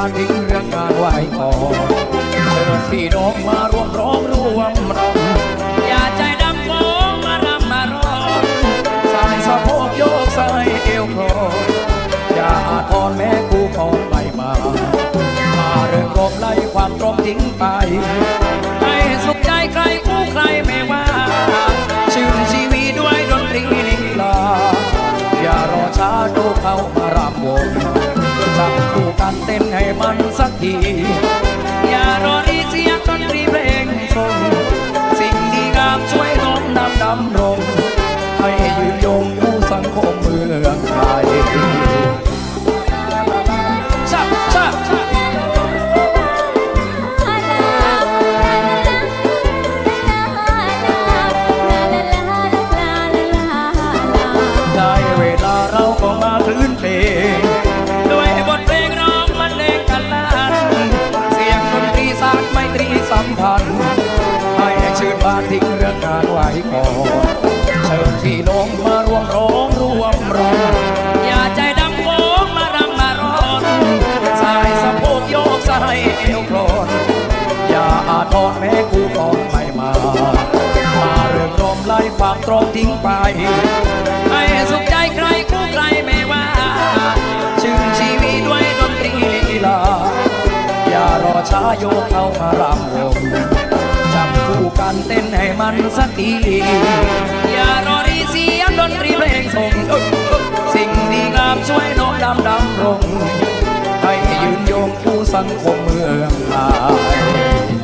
านทิ้งเรื่องงานไหว้ก่อนเชิญพี่น้องมาร่วมร้องร่วมร้องย่าใจดำโมงมารำมารอนสายสะโพกโยกสายเอวโคลออย่าอาทรแม่กูขอไม่มามาเรื่องรบไล่ความตรงทิ้งไป ให้สุขใจใครกู้ใครไม่ว่าชื่นชีวิตด้วยดนตรีลีลาอย่ารอช้าดูเขามารำวงจับคู่ กันเต้นให้มันสักที อย่ารอรีเสียงดนตรีเพลงทรงสิ่งดีงามช่วยโน้มนำดำรง รมไล่ความตรงทิ้งไป ให้สุขใจใครคู่ใครไม่ว่า ชื่นชีวิตด้วยดนตรีลีลา อย่ารอช้าโยกเข้ามารำวงจับคู่กันเต้นให้มันสักทีอย่ารอรีเสียงดนตรีเพลงส่งสิ่งดีงามช่วยโน้มนำดำรงให้ยืนโยงคู่สังคมเมืองไทย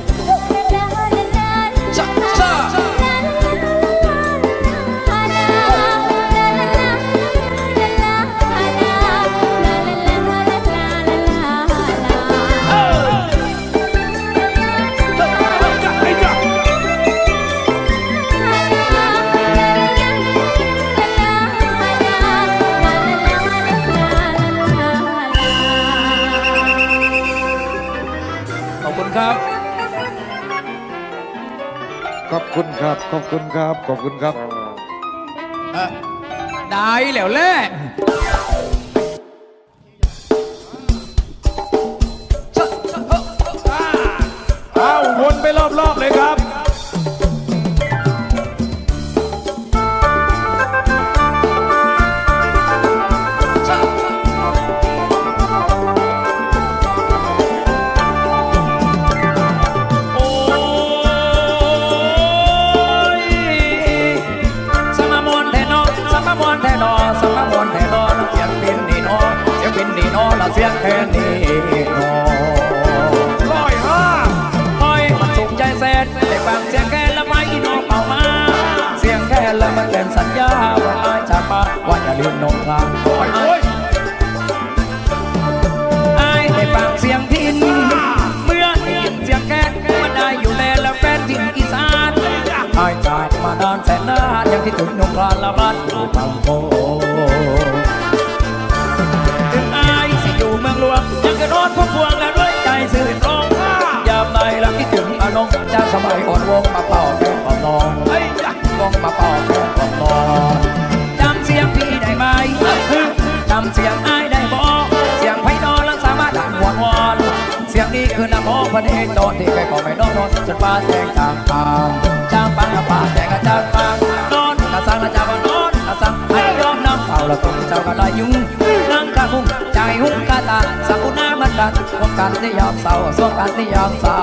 ขอบคุณครับ ขอบคุณครับ ได้แล้วแหละ นงครามโอ้ยโอ้ยอายได้ฟังเสียงพิน เมื่อได้ยินเสียงแค่มันได้อยู่แลแล้วแฟนทินอีสานอายจากมานานแสนนานยังคิดถึงนงครานละบ้านอยู่บางโพถึงอายสิอยู่เมืองหลวงยังจะนอนพวกพวงแล้วด้วยใจสื่อ เสียงอายได้บ่เสียงไพนอนและสามารถดังวอนวอนเสียงนี้คือน้ำโมพระเนตรที่ใครก็ไม่นอนนอนจนฟ้าแจ้งจางปางจางปางกับป่าแจ้งกับจางปางนอนกะสังละจางนอนกะสังให้ยอมน้ำเผาละตุ้งเจ้ากะลายุ่งนั่งกะหุ้งใจหุ้งกะตาสักุณามันกันสวงกันที่ยามเศร้าสวงกันที่ยามเศร้า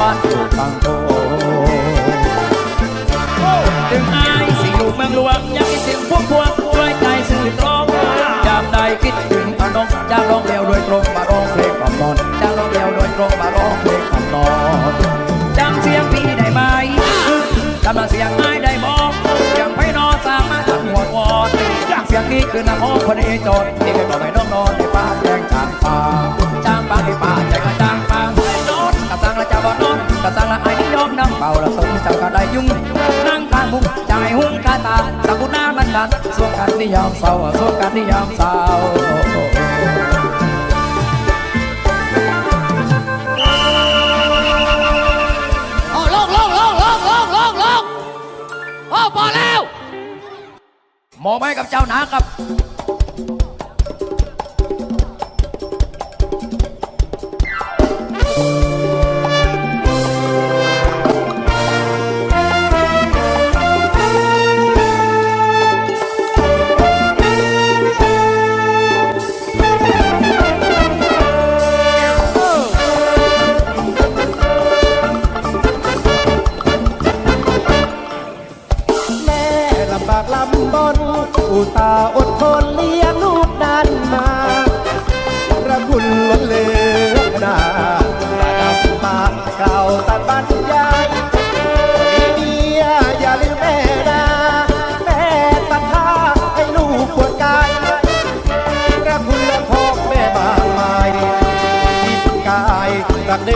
บ้านสู่ปังโตถึงอายสิอยู่เมืองหลวงยังมีเสียงพวกพวกรวยใจสื่อตรงยามใดคิดถึงพนมจะร้องเดียวโดยตรงมาร้องเพลงความนอนจะร้องเดียวโดยตรงมาร้องเพลงความนอนจำเสียงพี่ได้ไหมจำเสียงอายได้บอกเสียงไปนอนสามารถทำหัววอดเสียงนี้คือน้ำหอมคนเอจอดที่เคยบอกให้น้องนอนในป่าแดงจางป่าจางป่าในป่าใจกระจาง ก็สั่งละไอ้ยอมน้ำเป่าละสมเจ้าก็ได้ยุ่งนั่งข้างมุงจหุ้นกาตาตะกุณ้ามันกันสวนกันนิยอมเศร้าส่วนกันนิยอมเศร้าพอแล้วหมอไว้กับเจ้านาครับ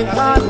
I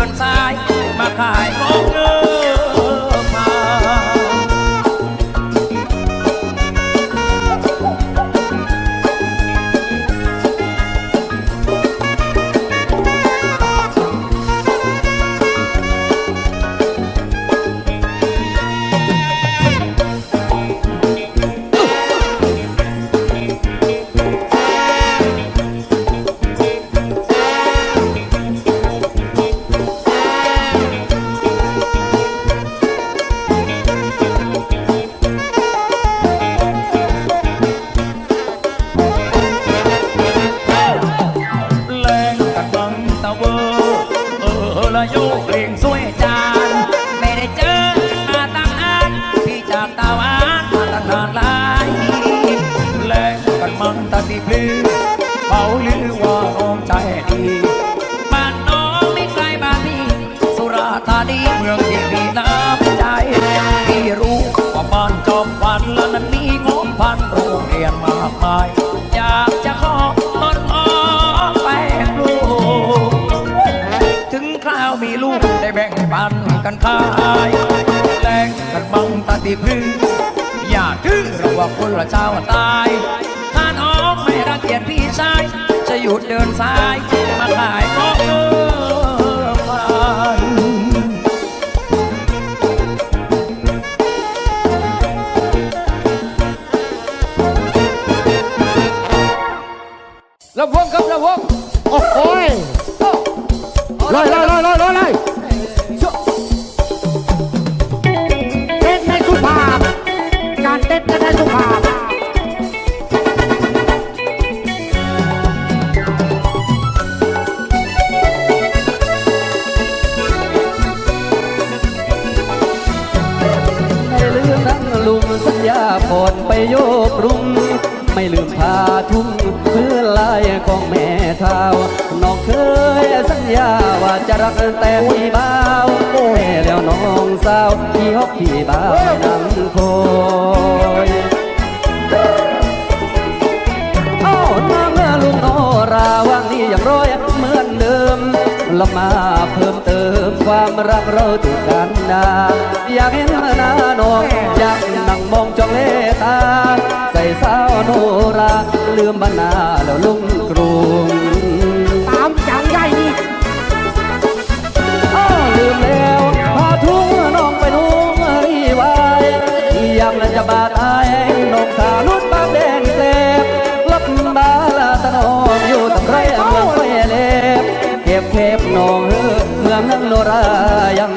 burn fire. คนละเจ้าตาย ถ้าน้อกไม่รังเกียจพี่ชาย จะหยุดเดินสายุมสัญญาผ่อนไปโยกรุมไม่ลืมพาทุ่งพื่อลายของแม่เท้าน้องเคยสัญญาว่าจะรักแต่พี่บ่าวแต่แล้วน้องสาวพี่ฮอกพี่บ่าวนั่งคอยเอาน้าเมื่อลุงโนราว่างนี้อย่างร้อยเหมือนเดิมละมาเพิ่มเติมความรักเราถูกกันดาอยากเห็นหน้าน้อง องจองเลตา ใส่สาวโนรา ลืมบรรณาแล้วลุงกรุงตามจังได้นี่ลืมแล้วพาทุ่งน้องไปทุ่งรีวายยังแล้จะบาดอายนกขาลุดบางแดงเจ็บลับบาลาตะนองอยู่ทำไรเมืองไฟเล็บเก็บเก็บน้องเมืองนโนรายัง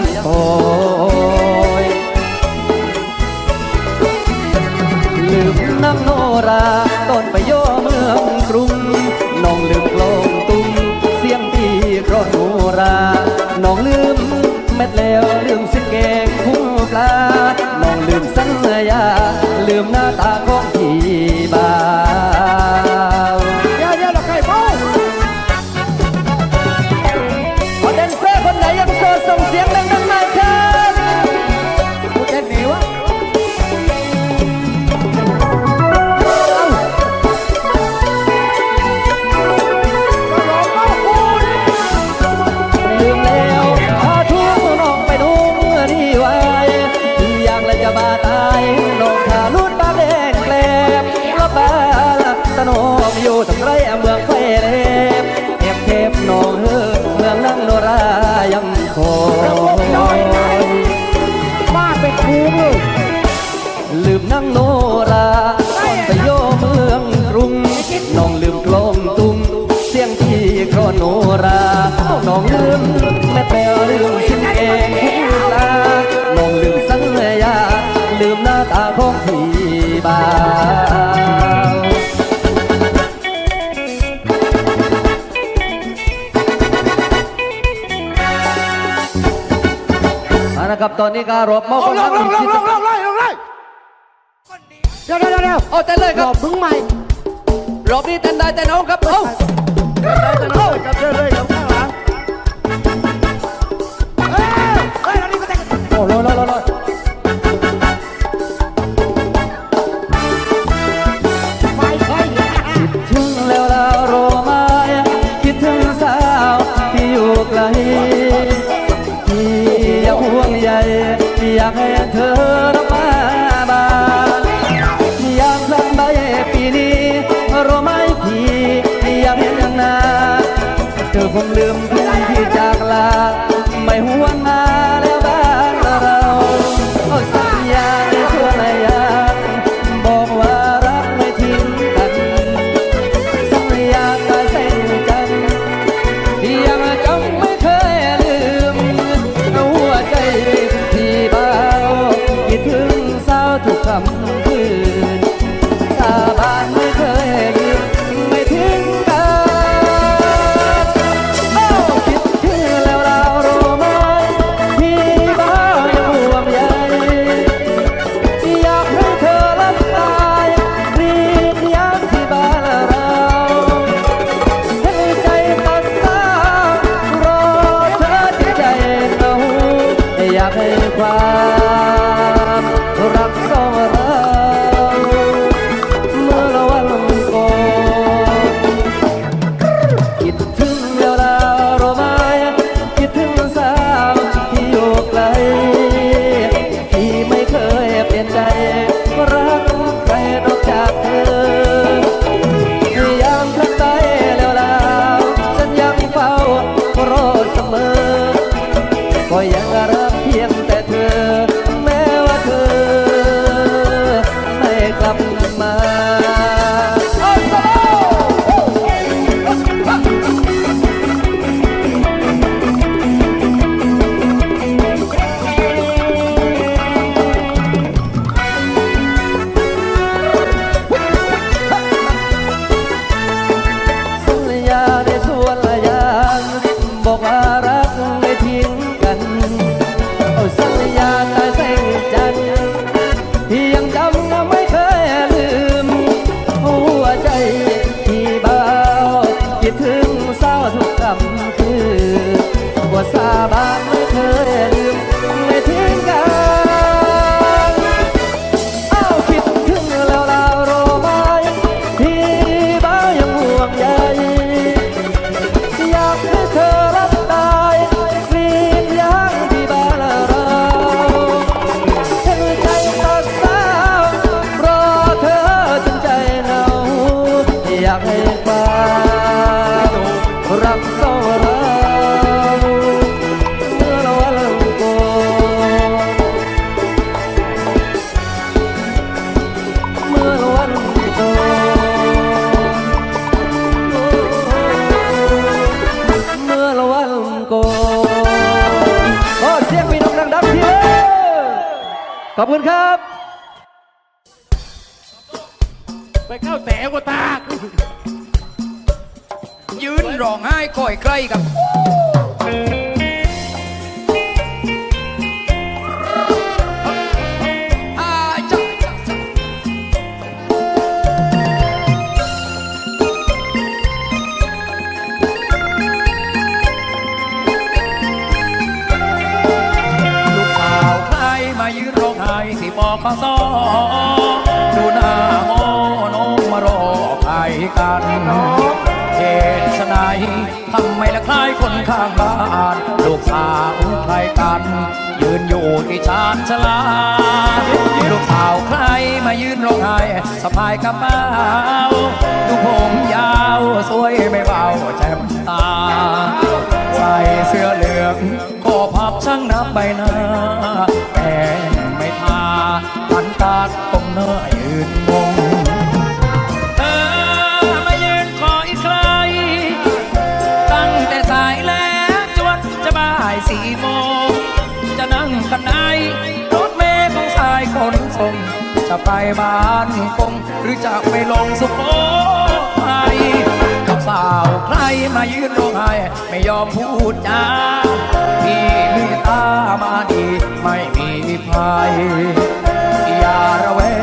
গারব মগনা ลาลูกสาวใครมายืนร้องไห้สะพายกระเป๋าดูผมยาวสวยไม่เบาแจ่มตา ใส่เสื้อเหลืองก็พับช่างนับใบหน้า บ้านคงหรือจะไปลงสุโขทัยกับสาวใครมายืนร้องไห้ไม่ยอมพูดจาพี่มีตามาดีไม่มีภัยอย่าระแวง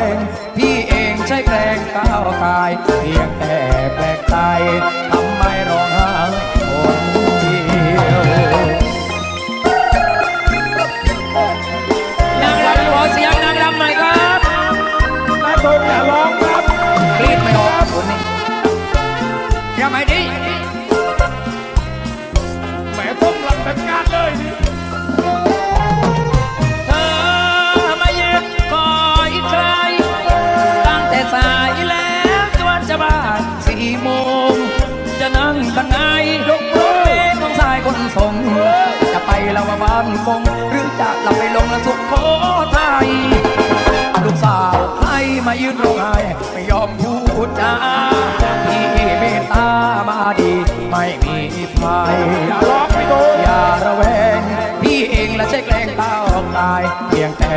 จะเราไปลงละสุโขทัยลูกสาวใครมายืนร้องไห้ไม่ยอมพูดจาพี่เมตตามาดี ไม่มีภัยอย่าร้องไม่โดนอย่าระแวง พี่เองและใช่แกล้งเต้าตายเพียงแต่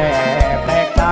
แปลกใจ